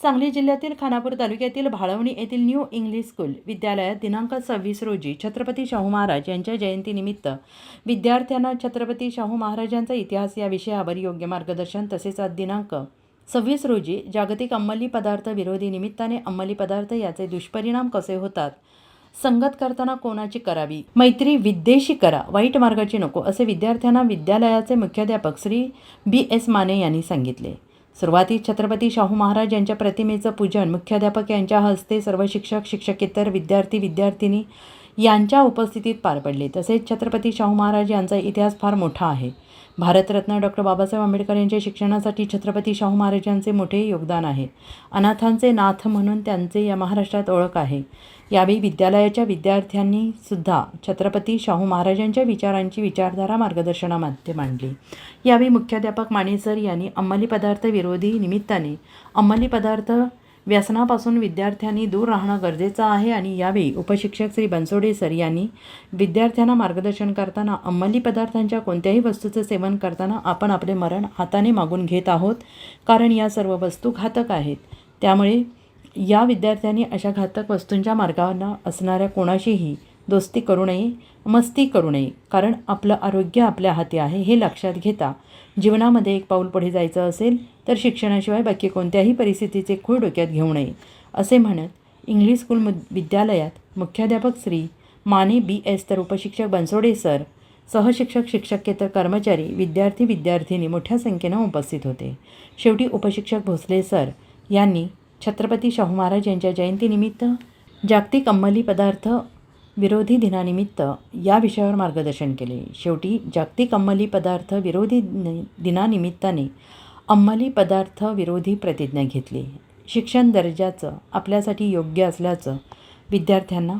सांगली जिल्ह्यातील खानापूर तालुक्यातील भाळवणी येथील न्यू इंग्लिश स्कूल विद्यालयात दिनांक सव्वीस रोजी छत्रपती शाहू महाराज यांच्या जयंतीनिमित्त विद्यार्थ्यांना छत्रपती शाहू महाराजांचा इतिहास या विषयावर योग्य मार्गदर्शन तसेच आज दिनांक सव्वीस रोजी जागतिक अंमली पदार्थ विरोधी निमित्ताने अंमली पदार्थ याचे दुष्परिणाम कसे होतात? संगत करताना कोणाची करावी? मैत्री विद्येशी करा वाईट मार्गाची नको असे विद्यार्थ्यांना विद्यालयाचे मुख्याध्यापक श्री बी एस माने यांनी सांगितले. सुरुवातीस छत्रपती शाहू महाराज यांच्या प्रतिमेचं पूजन मुख्याध्यापक यांच्या हस्ते सर्व शिक्षक शिक्षकेतर विद्यार्थी विद्यार्थिनी यांच्या उपस्थितीत पार पडले. तसेच छत्रपती शाहू महाराज यांचा इतिहास फार मोठा आहे. भारतरत्न डॉक्टर बाबासाहेब आंबेडकर यांच्या शिक्षणासाठी छत्रपती शाहू महाराजांचे मोठे योगदान आहे. अनाथांचे नाथ म्हणून त्यांचे या महाराष्ट्रात ओळख आहे. यावेळी विद्यालयाच्या विद्यार्थ्यांनी सुद्धा छत्रपती शाहू महाराजांच्या विचारांची विचारधारा मार्गदर्शनामध्ये मांडली. यावेळी मुख्याध्यापक मानेसर यांनी अंमली पदार्थ विरोधी निमित्ताने अंमली पदार्थ व्यसनापासून विद्यार्थ्यांनी दूर राहणं गरजेचं आहे आणि यावेळी उपशिक्षक श्री बनसोडे सर यांनी विद्यार्थ्यांना मार्गदर्शन करताना अंमली पदार्थांच्या कोणत्याही वस्तूचं सेवन करताना आपण आपले मरण हाताने मागून घेत आहोत कारण या सर्व वस्तू घातक आहेत. त्यामुळे या विद्यार्थ्यांनी अशा घातक वस्तूंच्या मार्गावर असणाऱ्या कोणाशीही दोस्ती करू नये मस्ती करू नये. कारण आपलं आरोग्य आपल्या हाती आहे हे लक्षात घेता. जीवनामध्ये एक पाऊल पुढे जायचं असेल तर शिक्षणाशिवाय बाकी कोणत्याही परिस्थितीचे खूळ डोक्यात घेऊ नये असे म्हणत इंग्लिश स्कूल विद्यालयात मुख्याध्यापक श्री माने बी एस तर उपशिक्षक बनसोडे सर सहशिक्षक शिक्षकेतर कर्मचारी विद्यार्थी विद्यार्थिनी मोठ्या संख्येनं उपस्थित होते. शेवटी उपशिक्षक भोसले सर यांनी छत्रपती शाहू महाराज यांच्या जयंतीनिमित्त जागतिक अंमली पदार्थ विरोधी दिनानिमित्त या विषयावर मार्गदर्शन केले. शेवटी जागतिक अंमली पदार्थ विरोधी दिनानिमित्ताने अंमली पदार्थ विरोधी प्रतिज्ञा घेतली. शिक्षण दर्जाचं आपल्यासाठी योग्य असल्याचं विद्यार्थ्यांना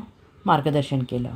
मार्गदर्शन केलं.